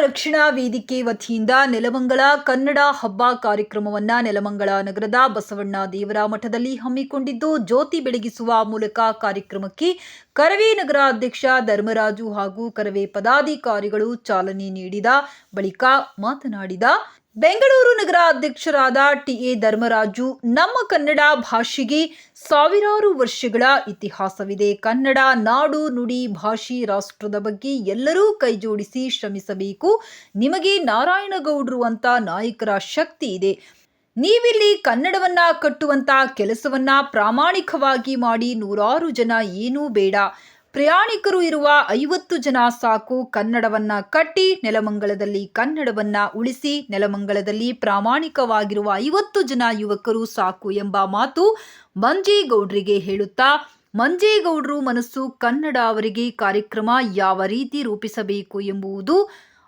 ರಕ್ಷಣಾ ವೇದಿಕೆ ವತಿಯಿಂದ ನೆಲಮಂಗಲ ಕನ್ನಡ ಹಬ್ಬ ಕಾರ್ಯಕ್ರಮವನ್ನ ನೆಲಮಂಗಲ ನಗರದ ಬಸವಣ್ಣ ದೇವರ ಮಠದಲ್ಲಿ ಹಮ್ಮಿಕೊಂಡಿದ್ದು, ಜ್ಯೋತಿ ಬೆಳಗಿಸುವ ಮೂಲಕ ಕಾರ್ಯಕ್ರಮಕ್ಕೆ ಕರವೇ ನಗರ ಅಧ್ಯಕ್ಷ ಧರ್ಮರಾಜು ಹಾಗೂ ಕರವೇ ಪದಾಧಿಕಾರಿಗಳು ಚಾಲನೆ ನೀಡಿದ ಬಳಿಕ ಮಾತನಾಡಿದ ಬೆಂಗಳೂರು ನಗರ ಅಧ್ಯಕ್ಷರಾದ ಟಿಎ ಧರ್ಮರಾಜು, ನಮ್ಮ ಕನ್ನಡ ಭಾಷೆಗೆ ಸಾವಿರಾರು ವರ್ಷಗಳ ಇತಿಹಾಸವಿದೆ. ಕನ್ನಡ ನಾಡು ನುಡಿ ಭಾಷೆ ರಾಷ್ಟ್ರದ ಬಗ್ಗೆ ಎಲ್ಲರೂ ಕೈಜೋಡಿಸಿ ಶ್ರಮಿಸಬೇಕು. ನಿಮಗೆ ನಾರಾಯಣಗೌಡರು ಅಂತ ನಾಯಕರ ಶಕ್ತಿ ಇದೆ. ನೀವಿಲ್ಲಿ ಕನ್ನಡವನ್ನ ಕಟ್ಟುವಂತ ಕೆಲಸವನ್ನ ಪ್ರಾಮಾಣಿಕವಾಗಿ ಮಾಡಿ ನೂರಾರು ಜನ ಏನೂ ಬೇಡ. ಪ್ರಯಾಣಿಕರು ಇರುವ ಐವತ್ತು ಜನ ಸಾಕು ಕನ್ನಡವನ್ನ ಕಟ್ಟಿ ನೆಲಮಂಗಲದಲ್ಲಿ ಕನ್ನಡವನ್ನ ಉಳಿಸಿ ನೆಲಮಂಗಲದಲ್ಲಿ ಪ್ರಾಮಾಣಿಕವಾಗಿರುವ ಐವತ್ತು ಜನ ಯುವಕರು ಸಾಕು ಎಂಬ ಮಾತು ಮಂಜೇಗೌಡ್ರಿಗೆ ಹೇಳುತ್ತಾ, ಮಂಜೇಗೌಡರು ಮನಸ್ಸು ಕನ್ನಡ ಅವರಿಗೆ ಕಾರ್ಯಕ್ರಮ ಯಾವ ರೀತಿ ರೂಪಿಸಬೇಕು ಎಂಬುವುದು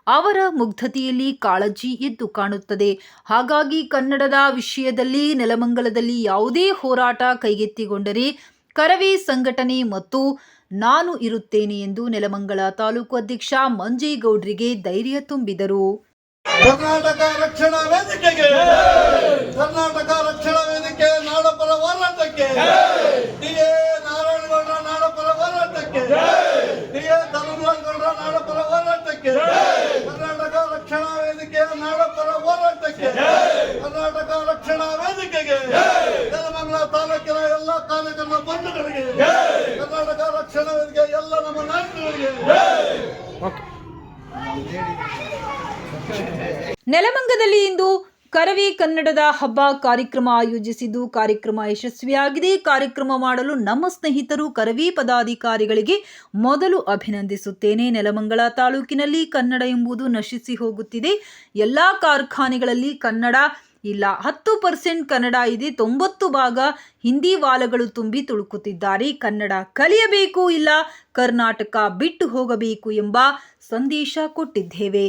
ಅವರ ಮುಗ್ಧತೆಯಲ್ಲಿ ಕಾಳಜಿ ಎದ್ದು ಕಾಣುತ್ತದೆ. ಹಾಗಾಗಿ ಕನ್ನಡದ ವಿಷಯದಲ್ಲಿ ನೆಲಮಂಗಲದಲ್ಲಿ ಯಾವುದೇ ಹೋರಾಟ ಕೈಗೆತ್ತಿಕೊಂಡರೆ ಕರವೇ ಸಂಘಟನೆ ಮತ್ತು ನಾನು ಇರುತ್ತೇನೆ ಎಂದು ನೆಲಮಂಗಲ ತಾಲೂಕು ಅಧ್ಯಕ್ಷ ಮಂಜೇಗೌಡ್ರಿಗೆ ಧೈರ್ಯ ತುಂಬಿದರು. ಕರ್ನಾಟಕ ರಕ್ಷಣಾ ವೇದಿಕೆಗೆ ಕರ್ನಾಟಕ ರಕ್ಷಣಾ ವೇದಿಕೆ ನಾಡಪರ ಹೋರಾಟಕ್ಕೆ ಡಿ. ಎ. ನಾರಾಯಣಗೌಡ ನಾಡಪರ ಹೋರಾಟಕ್ಕೆ ಡಿ. ಎ. ಧರ್ಮರಾಜಗೌಡ ನಾಡಪರ ಹೋರಾಟಕ್ಕೆ ಕರ್ನಾಟಕ ರಕ್ಷಣಾ ವೇದಿಕೆಯ ನಾಡಪರ ಹೋರಾಟಕ್ಕೆ ಕರ್ನಾಟಕ ರಕ್ಷಣಾ ವೇದಿಕೆಗೆ ನೆಲಮಂಗಲ ತಾಲೂಕಿನ ಬಂಧುಗಳಿಗೆ ಕರ್ನಾಟಕ ರಕ್ಷಣಾ ವೇದಿಕೆ ಎಲ್ಲ ನಮ್ಮ ನಾಯಕರಿಗೆ. ನೆಲಮಂಗದಲ್ಲಿ ಇಂದು ಕರವಿ ಕನ್ನಡದ ಹಬ್ಬ ಕಾರ್ಯಕ್ರಮ ಆಯೋಜಿಸಿದ್ದು ಕಾರ್ಯಕ್ರಮ ಯಶಸ್ವಿಯಾಗಿದೆ. ಕಾರ್ಯಕ್ರಮ ಮಾಡಲು ನಮ್ಮ ಸ್ನೇಹಿತರು ಕರವಿ ಪದಾಧಿಕಾರಿಗಳಿಗೆ ಮೊದಲು ಅಭಿನಂದಿಸುತ್ತೇನೆ. ನೆಲಮಂಗಲ ತಾಲೂಕಿನಲ್ಲಿ ಕನ್ನಡ ಎಂಬುದು ನಶಿಸಿ ಹೋಗುತ್ತಿದೆ. ಎಲ್ಲ ಕಾರ್ಖಾನೆಗಳಲ್ಲಿ ಕನ್ನಡ ಇಲ್ಲ. ಹತ್ತು ಪರ್ಸೆಂಟ್ ಕನ್ನಡ ಇದೆ. ತೊಂಬತ್ತು ಭಾಗ ಹಿಂದಿ ವಾಲಗಳು ತುಂಬಿ ತುಳುಕುತ್ತಿದ್ದಾರೆ. ಕನ್ನಡ ಕಲಿಯಬೇಕು ಇಲ್ಲ. ಕರ್ನಾಟಕ ಬಿಟ್ಟು ಹೋಗಬೇಕು ಎಂಬ ಸಂದೇಶ ಕೊಟ್ಟಿದ್ದೇವೆ.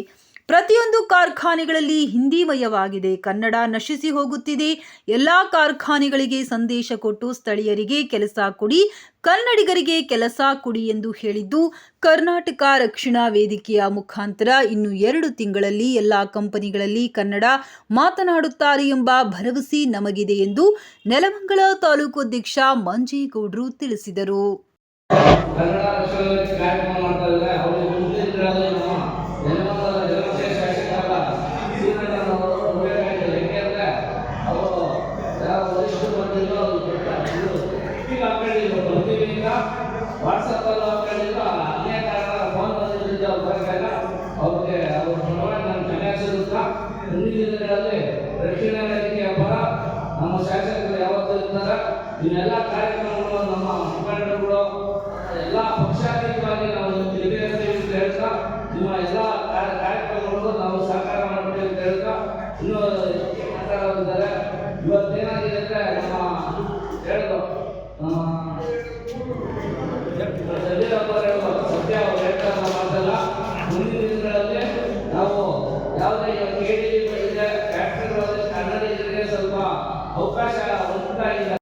ಪ್ರತಿಯೊಂದು ಕಾರ್ಖಾನೆಗಳಲ್ಲಿ ಹಿಂದಿಮಯವಾಗಿದೆ ಕನ್ನಡ ನಶಿಸಿ ಹೋಗುತ್ತಿದೆ. ಎಲ್ಲ ಕಾರ್ಖಾನೆಗಳಿಗೆ ಸಂದೇಶ ಕೊಟ್ಟು ಸ್ಥಳೀಯರಿಗೆ ಕೆಲಸ ಕೊಡಿ, ಕನ್ನಡಿಗರಿಗೆ ಕೆಲಸ ಕೊಡಿ ಎಂದು ಹೇಳಿದ್ದು, ಕರ್ನಾಟಕ ರಕ್ಷಣಾ ವೇದಿಕೆಯ ಮುಖಾಂತರ ಇನ್ನು ಎರಡು ತಿಂಗಳಲ್ಲಿ ಎಲ್ಲ ಕಂಪನಿಗಳಲ್ಲಿ ಕನ್ನಡ ಮಾತನಾಡುತ್ತಾರೆ ಎಂಬ ಭರವಸೆ ನಮಗಿದೆ ಎಂದು ನೆಲಮಂಗಲ ತಾಲೂಕು ಅಧ್ಯಕ್ಷ ಮಂಜೇಗೌಡರು ತಿಳಿಸಿದರು ಕನ್ನಡ ರಕ್ಷಣೆ ಕಾರ್ಯಕ್ರಮ ಮಾಡ್ತಾ ಇದ್ದಾರೆ ಅವರು ಮುಂದಿನ ನೆಲಮಂಗಲ ಜನತೆ ಶಾಸಕರಾದ ಶ್ರೀರಂಗನವರು ನೋಡಬೇಕಾಗಿದೆ ಯಾಕೆಂದ್ರೆ ಅವರು ಯಾವ ವರಿಷ್ಠರು ಬಂದಿದ್ರು ಅದು ದೊಡ್ಡ ಇದು ಟಿವಿ ಹಾಕೊಂಡಿದ್ರು ಪ್ರತಿನಿಧಿಯಿಂದ ವಾಟ್ಸಪ್ ಫೋನ್ ಬಂದಿದ್ದ ಅವ್ರು ಬರಕಾಗ ಅವ್ರಿಗೆ ಅವ್ರ ಪರವಾಗಿ ನಾನು ಕ್ಷಮಿಸಿರುತ್ತಾ ಮುಂದಿನ ದಿನಗಳಲ್ಲಿ ರಕ್ಷಣಾ ವೇದಿಕೆಯ ಪರ ನಮ್ಮ ಶಾಸಕರು ಯಾವತ್ತೂ ಇರ್ತಾರೆ. ಇವನ್ನೆಲ್ಲ ಕಾರ್ಯಕ್ರಮಗಳು ನಮ್ಮ ಮುಖಂಡರುಗಳು, ಎಲ್ಲ ಪಕ್ಷಾತೀತವಾಗಿ ಮುಂದಿನ ದಿನಗಳಲ್ಲಿ ನಾವು ಯಾವುದೇ ಕೇಳಿ